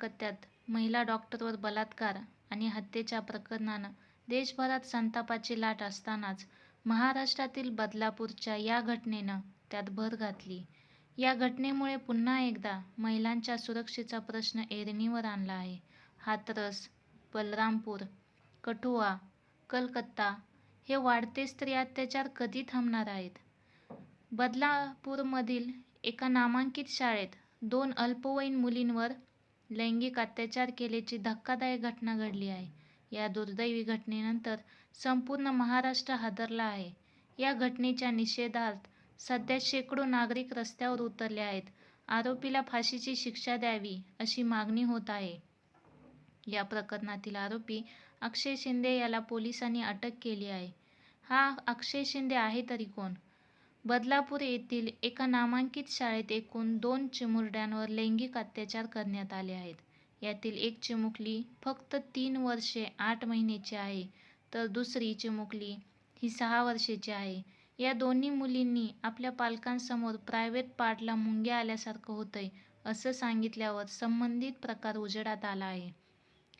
कलकत्त्यात महिला डॉक्टरवर बलात्कार आणि हत्येच्या प्रकरणानं देशभरात संतापाची लाट असतानाच महाराष्ट्रातील बदलापूरच्या या घटनेनं त्यात भर घातली. या घटनेमुळे पुन्हा एकदा महिलांच्या सुरक्षेचा प्रश्न ऐरणीवर आणला आहे. हातरस बलरामपूर, कठुआ, कलकत्ता हे वाढते स्त्री अत्याचार कधी थांबणार आहेत? बदलापूरमधील एका नामांकित शाळेत दोन अल्पवयीन मुलींवर लैंगिक अत्याचार केल्याची धक्कादायक घटना घडली आहे. या दुर्दैवी घटनेनंतर संपूर्ण महाराष्ट्र हादरला आहे. या घटनेच्या निषेधार्थ सध्या शेकडो नागरिक रस्त्यावर उतरले आहेत. आरोपीला फाशीची शिक्षा द्यावी, अशी मागणी होत आहे. या प्रकरणातील आरोपी अक्षय शिंदे याला पोलिसांनी अटक केली आहे. हा अक्षय शिंदे आहे तरी कोण? बदलापूर येथील एका नामांकित शाळेत एकूण दोन चिमुरड्यांवर लैंगिक अत्याचार करण्यात आले आहेत. यातील एक चिमुकली फक्त तीन वर्षे आठ महिन्याची आहे तर दुसरी चिमुकली ही सहा वर्षाची आहे. या दोन्ही मुलींनी आपल्या पालकांसमोर प्रायव्हेट पार्टला मुंग्या आल्यासारखं होतंय, असं सांगितल्यावर संबंधित प्रकार उजेडात आला आहे.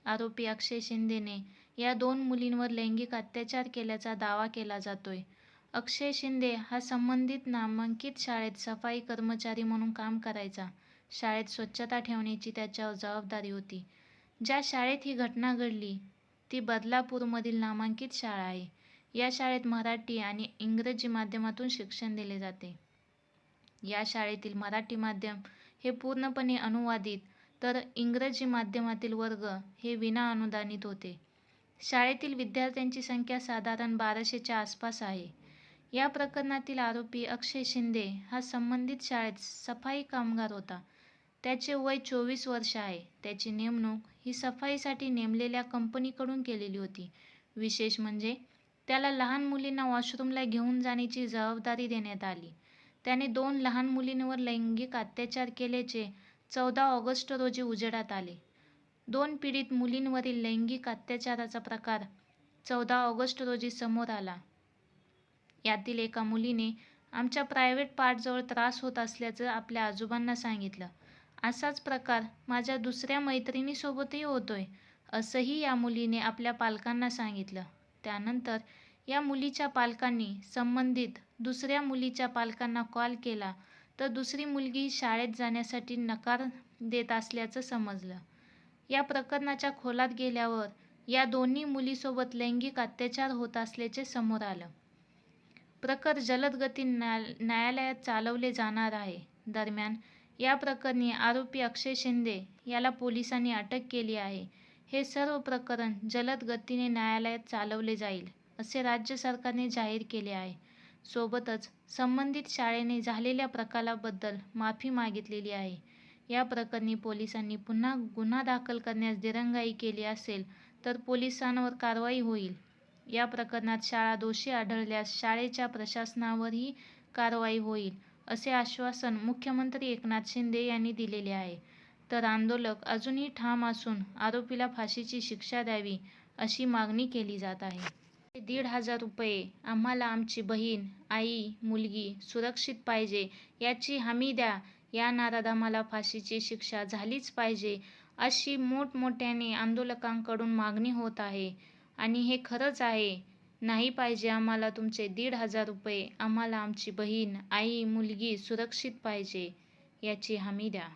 आरोपी अक्षय शिंदेने या दोन मुलींवर लैंगिक अत्याचार केल्याचा दावा केला जातोय. अक्षय शिंदे हा संबंधित नामांकित शाळेत सफाई कर्मचारी म्हणून काम करायचा. शाळेत स्वच्छता ठेवण्याची त्याच्यावर जबाबदारी होती. ज्या शाळेत ही घटना घडली ती बदलापूरमधील नामांकित शाळा आहे. या शाळेत मराठी आणि इंग्रजी माध्यमातून शिक्षण दिले जाते. या शाळेतील मराठी माध्यम हे पूर्णपणे अनुवादित तर इंग्रजी माध्यमातील वर्ग हे विना अनुदानित होते. शाळेतील विद्यार्थ्यांची संख्या साधारण बाराशेच्या आसपास आहे. या प्रकरणातील आरोपी अक्षय शिंदे हा संबंधित शाळेत सफाई कामगार होता. त्याचे वय चोवीस वर्ष आहे. त्याची नेमणूक ही सफाईसाठी नेमलेल्या कंपनीकडून केलेली होती. विशेष म्हणजे त्याला लहान मुलींना वॉशरूमला घेऊन जाण्याची जबाबदारी देण्यात आली. त्याने दोन लहान मुलींवर लैंगिक अत्याचार केल्याचे चौदा ऑगस्ट रोजी उजेडात आले. दोन पीडित मुलींवरील लैंगिक अत्याचाराचा प्रकार चौदा ऑगस्ट रोजी समोर आला. यातील एका मुलीने आमच्या प्रायव्हेट पार्टजवळ त्रास होत असल्याचं आपल्या आजोबांना सांगितलं. असाच प्रकार माझ्या दुसऱ्या मैत्रिणीसोबतही होतोय, असंही या मुलीने आपल्या पालकांना सांगितलं. त्यानंतर या मुलीच्या पालकांनी संबंधित दुसऱ्या मुलीच्या पालकांना कॉल केला तर दुसरी मुलगी शाळेत जाण्यासाठी नकार देत असल्याचं समजलं. या प्रकरणाच्या खोलात गेल्यावर या दोन्ही मुलीसोबत लैंगिक अत्याचार होत असल्याचे समोर आलं. प्रकर जलद गतीने न्यायालयात चालवले जाणार आहे. दरम्यान, या प्रकरणी आरोपी अक्षय शिंदे याला पोलिसांनी अटक केली आहे. हे सर्व प्रकरण जलद गतीने न्यायालयात चालवले जाईल, असे राज्य सरकारने जाहीर केले आहे. सोबतच संबंधित शाळेने झालेल्या प्रकाराबद्दल माफी मागितलेली आहे. या प्रकरणी पोलिसांनी पुन्हा गुन्हा दाखल करण्यास दिरंगाई केली असेल तर पोलिसांवर कारवाई होईल. या प्रकरणात शाळा दोषी आढळल्यास शाळेच्या प्रशासनावरही कारवाई होईल, असे आश्वासन मुख्यमंत्री एकनाथ शिंदे यांनी दिलेले आहे. तर आंदोलक अजूनही ठाम असून आरोपीला फाशीची शिक्षा द्यावी, अशी मागणी केली जात आहे. दीड हजार रुपये आम्हाला आमची बहीण, आई, मुलगी सुरक्षित पाहिजे याची हमी द्या. या नादात आम्हाला फाशीची शिक्षा झालीच पाहिजे, अशी मोठमोठ्याने आंदोलकांकडून मागणी होत आहे. आणि हे खरंच आहे. नाही पाहिजे आम्हाला तुमचे दीड हजार रुपये आम्हाला आमची बहीण, आई, मुलगी सुरक्षित पाहिजे, याची हमी द्या.